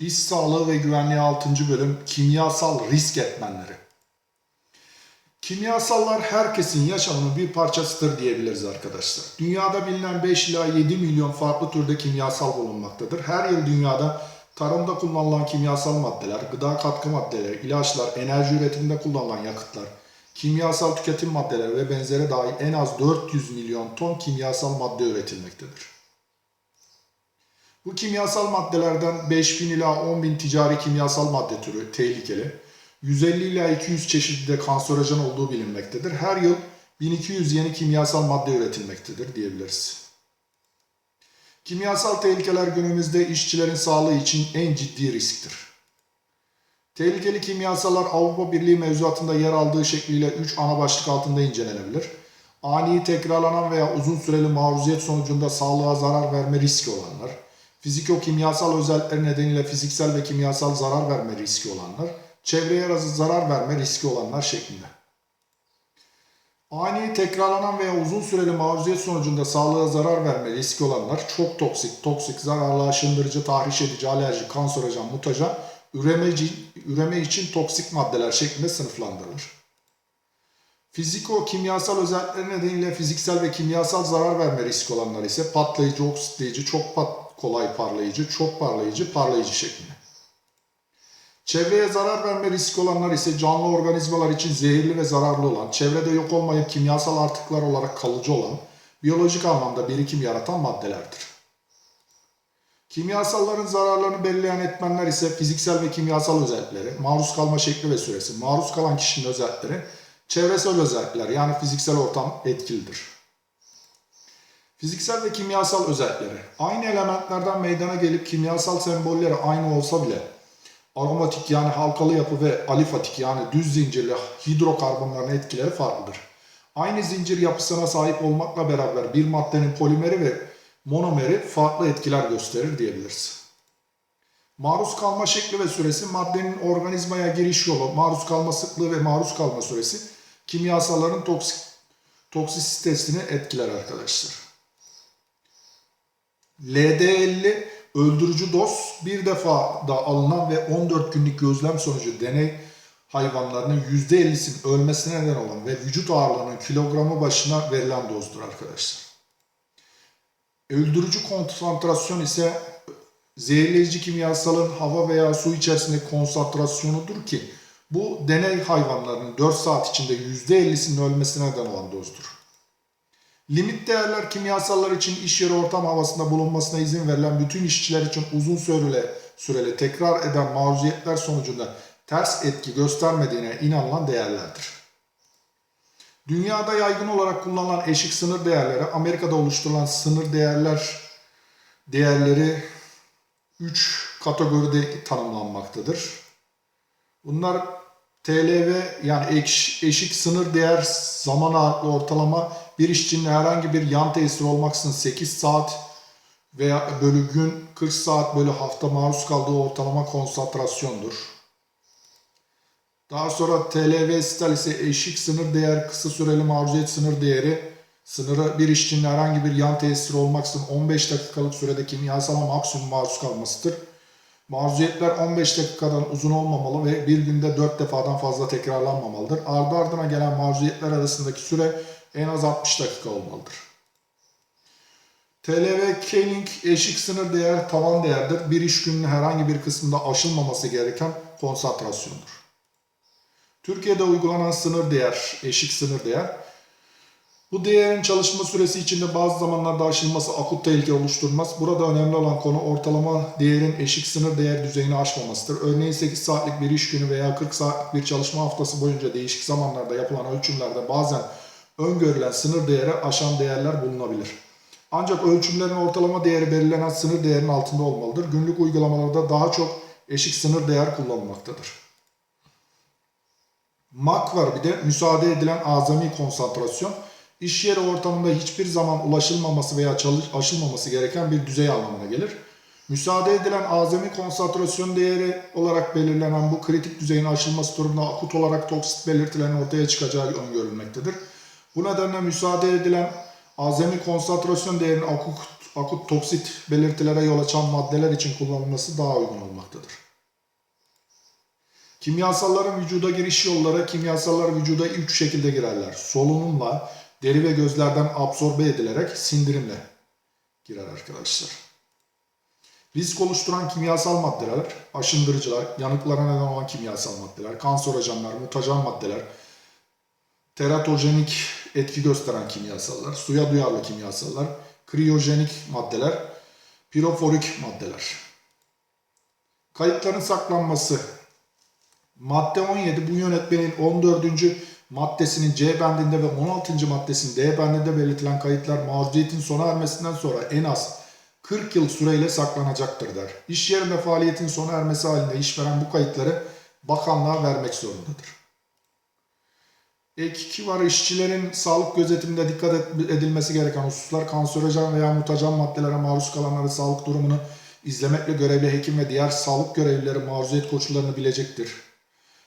İş Sağlığı ve Güvenliği 6. Bölüm Kimyasal Risk Etmenleri Kimyasallar herkesin yaşamının bir parçasıdır diyebiliriz arkadaşlar. Dünyada bilinen 5 ila 7 milyon farklı türde kimyasal bulunmaktadır. Her yıl dünyada tarımda kullanılan kimyasal maddeler, gıda katkı maddeleri, ilaçlar, enerji üretiminde kullanılan yakıtlar, kimyasal tüketim maddeleri ve benzeri dahil en az 400 milyon ton kimyasal madde üretilmektedir. Bu kimyasal maddelerden 5000 ila 10.000 ticari kimyasal madde türü tehlikeli, 150 ila 200 çeşidi de kanserojen olduğu bilinmektedir. Her yıl 1200 yeni kimyasal madde üretilmektedir diyebiliriz. Kimyasal tehlikeler günümüzde işçilerin sağlığı için en ciddi risktir. Tehlikeli kimyasallar Avrupa Birliği mevzuatında yer aldığı şekliyle 3 ana başlık altında incelenebilir. Ani tekrarlanan veya uzun süreli maruziyet sonucunda sağlığa zarar verme riski olanlar, fiziko-kimyasal özellikleri nedeniyle fiziksel ve kimyasal zarar verme riski olanlar, çevreye zarar verme riski olanlar şeklinde. Ani tekrarlanan veya uzun süreli maruziyet sonucunda sağlığa zarar verme riski olanlar çok toksik, toksik, zararlı, aşındırıcı, tahriş edici, alerji, kanserojen, mutajen, üremeci, üreme için toksik maddeler şeklinde sınıflandırılır. Fiziko kimyasal özellikleri nedeniyle fiziksel ve kimyasal zarar verme riski olanlar ise patlayıcı, oksitleyici, çok pat, kolay parlayıcı, çok parlayıcı, parlayıcı şeklinde. Çevreye zarar verme riski olanlar ise canlı organizmalar için zehirli ve zararlı olan, çevrede yok olmayan kimyasal artıklar olarak kalıcı olan, biyolojik anlamda birikim yaratan maddelerdir. Kimyasalların zararlarını belirleyen etmenler ise fiziksel ve kimyasal özellikleri, maruz kalma şekli ve süresi, maruz kalan kişinin özellikleri, çevresel özellikler yani fiziksel ortam etkilidir. Fiziksel ve kimyasal özellikleri aynı elementlerden meydana gelip kimyasal sembolleri aynı olsa bile aromatik yani halkalı yapı ve alifatik yani düz zincirli hidrokarbonların etkileri farklıdır. Aynı zincir yapısına sahip olmakla beraber bir maddenin polimeri ve monomeri farklı etkiler gösterir diyebiliriz. Maruz kalma şekli ve süresi maddenin organizmaya giriş yolu, maruz kalma sıklığı ve maruz kalma süresi kimyasalların toksik, toksisitesini etkiler arkadaşlar. LD50 öldürücü doz bir defa da alınan ve 14 günlük gözlem sonucu deney hayvanlarının %50'sinin ölmesine neden olan ve vücut ağırlığının kilogramı başına verilen dozdur arkadaşlar. Öldürücü konsantrasyon ise zehirleyici kimyasalın hava veya su içerisinde konsantrasyonudur ki bu deney hayvanlarının 4 saat içinde %50'sinin ölmesine neden olan dozdur. Limit değerler kimyasallar için iş yeri ortam havasında bulunmasına izin verilen bütün işçiler için uzun süreli, süreli tekrar eden maruziyetler sonucunda ters etki göstermediğine inanılan değerlerdir. Dünyada yaygın olarak kullanılan eşik sınır değerleri, Amerika'da oluşturulan sınır değerler değerleri 3 kategoride tanımlanmaktadır. Bunlar TLV yani eşik sınır değer zaman ağırlığı ortalama bir işçinin herhangi bir yan tesir olmaksızın 8 saat veya bölü gün 40 saat bölü hafta maruz kaldığı ortalama konsantrasyondur. Daha sonra TLV stal ise eşik sınır değer kısa süreli maruziyet sınır değeri sınırı bir işçinin herhangi bir yan tesir olmaksızın 15 dakikalık sürede kimyasala maksimum maruz kalmasıdır. Maruziyetler 15 dakikadan uzun olmamalı ve bir günde 4 defadan fazla tekrarlanmamalıdır. Ardı ardına gelen maruziyetler arasındaki süre en az 60 dakika olmalıdır. TLV Kening eşik sınır değer tavan değerdir. Bir iş gününün herhangi bir kısmında aşılmaması gereken konsantrasyondur. Türkiye'de uygulanan sınır değer, eşik sınır değer bu değerin çalışma süresi içinde bazı zamanlarda aşılması akut tehlike oluşturmaz. Burada önemli olan konu ortalama değerin eşik sınır değer düzeyini aşmamasıdır. Örneğin 8 saatlik bir iş günü veya 40 saatlik bir çalışma haftası boyunca değişik zamanlarda yapılan ölçümlerde bazen öngörülen sınır değeri aşan değerler bulunabilir. Ancak ölçümlerin ortalama değeri belirlenen sınır değerinin altında olmalıdır. Günlük uygulamalarda daha çok eşik sınır değer kullanılmaktadır. MAK var bir de müsaade edilen azami konsantrasyon iş yeri ortamında hiçbir zaman ulaşılmaması veya çalış, aşılmaması gereken bir düzey anlamına gelir. Müsaade edilen azami konsantrasyon değeri olarak belirlenen bu kritik düzeyin aşılması durumunda akut olarak toksit belirtilerin ortaya çıkacağı öngörülmektedir. Bu nedenle müsaade edilen azami konsantrasyon değerinin akut, akut toksit belirtilere yol açan maddeler için kullanılması daha uygun olmaktadır. Kimyasalların vücuda giriş yolları, kimyasallar vücuda üç şekilde girerler. Solunumla, deri ve gözlerden absorbe edilerek sindirimle girer arkadaşlar. Risk oluşturan kimyasal maddeler, aşındırıcılar, yanıklara neden olan kimyasal maddeler, kanserojenler, mutajen maddeler, teratojenik etki gösteren kimyasallar, suya duyarlı kimyasallar, kriyojenik maddeler, piroforik maddeler. Kayıtların saklanması. Madde 17 bu yönetmenin 14. maddesinin C bendinde ve 16. maddesinin D bendinde belirtilen kayıtlar mazuliyetin sona ermesinden sonra en az 40 yıl süreyle saklanacaktır der. İş yerinde faaliyetin sona ermesi halinde işveren bu kayıtları bakanlığa vermek zorundadır. Ek 2 var işçilerin sağlık gözetiminde dikkat edilmesi gereken hususlar kanserojen veya mutajen maddelere maruz kalanların sağlık durumunu izlemekle görevli hekim ve diğer sağlık görevlileri maruziyet koşullarını bilecektir.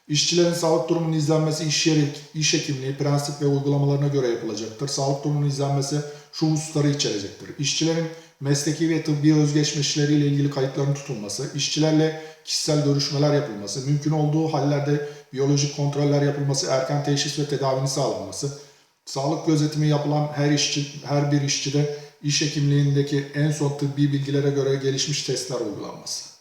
İşçilerin sağlık durumunun izlenmesi iş yeri, iş hekimliği, prensip ve uygulamalarına göre yapılacaktır. Sağlık durumunun izlenmesi şu hususları içerecektir. İşçilerin mesleki ve tıbbi özgeçmişleriyle ilgili kayıtların tutulması, işçilerle kişisel görüşmeler yapılması, mümkün olduğu hallerde biyolojik kontroller yapılması, erken teşhis ve tedavinin sağlanması, sağlık gözetimi yapılan her işçi, her bir işçide iş hekimliğindeki en son tıbbi bilgilere göre gelişmiş testler uygulanması.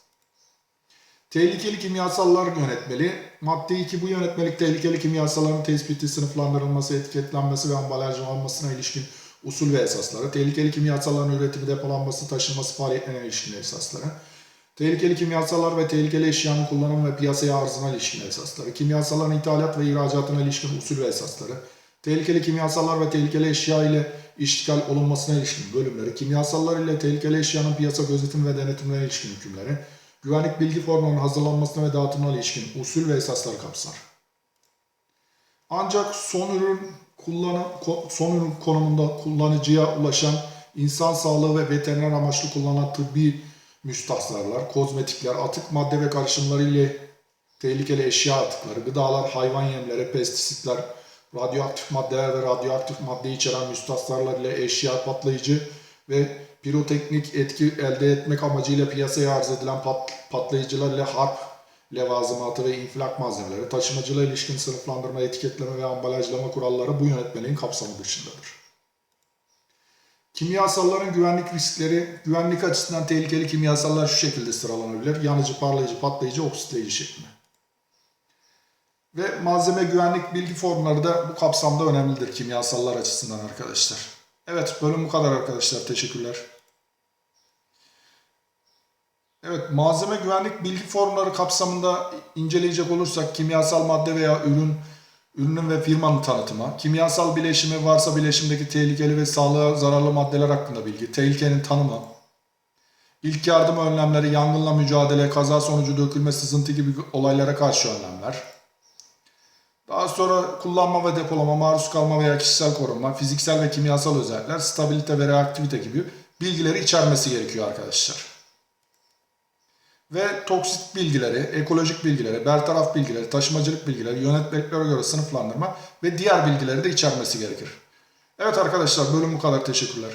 Tehlikeli kimyasallar yönetmeli. Madde 2 bu yönetmelik tehlikeli kimyasalların tespiti, sınıflandırılması, etiketlenmesi ve ambalajlanmasına ilişkin usul ve esasları, tehlikeli kimyasalların üretimi, depolanması, taşınması faaliyetlerine ilişkin esasları, tehlikeli kimyasallar ve tehlikeli eşyanın kullanımı ve piyasaya arzına ilişkin esasları, kimyasalların ithalat ve ihracatına ilişkin usul ve esasları, tehlikeli kimyasallar ve tehlikeli eşya ile iştikal olunmasına ilişkin bölümleri, kimyasallar ile tehlikeli eşyanın piyasa gözetimi ve denetimine ilişkin hükümleri, güvenlik bilgi formlarının hazırlanmasına ve dağıtımına ilişkin usul ve esaslar kapsar. Ancak son ürün kullanı, son ürün konumunda kullanıcıya ulaşan insan sağlığı ve veteriner amaçlı kullanılan tıbbi müstahsarlar, kozmetikler, atık madde ve karışımları ile tehlikeli eşya atıkları, gıdalar, hayvan yemleri, pestisitler, radyoaktif maddeler ve radyoaktif madde içeren müstahsarlar ile eşya patlayıcı ve piroteknik etki elde etmek amacıyla piyasaya arz edilen pat, patlayıcılar ile harp levazımatı ve infilak malzemeleri, taşımacılığa ilişkin sınıflandırma, etiketleme ve ambalajlama kuralları bu yönetmeliğin kapsamı dışındadır. Kimyasalların güvenlik riskleri, güvenlik açısından tehlikeli kimyasallar şu şekilde sıralanabilir. Yanıcı, parlayıcı, patlayıcı, oksitleyici şeklinde. Ve malzeme güvenlik bilgi formları da bu kapsamda önemlidir kimyasallar açısından arkadaşlar. Evet bölüm bu kadar arkadaşlar. Teşekkürler. Evet, malzeme güvenlik bilgi formları kapsamında inceleyecek olursak kimyasal madde veya ürün, ürünün ve firmanın tanıtımı, kimyasal bileşimi varsa bileşimdeki tehlikeli ve sağlığa zararlı maddeler hakkında bilgi, tehlikenin tanımı, ilk yardım önlemleri, yangınla mücadele, kaza sonucu dökülme, sızıntı gibi olaylara karşı önlemler, daha sonra kullanma ve depolama, maruz kalma veya kişisel korunma, fiziksel ve kimyasal özellikler, stabilite ve reaktivite gibi bilgileri içermesi gerekiyor arkadaşlar ve toksit bilgileri, ekolojik bilgileri, bertaraf bilgileri, taşımacılık bilgileri, yönetmeliklere göre sınıflandırma ve diğer bilgileri de içermesi gerekir. Evet arkadaşlar bölüm bu kadar. Teşekkürler.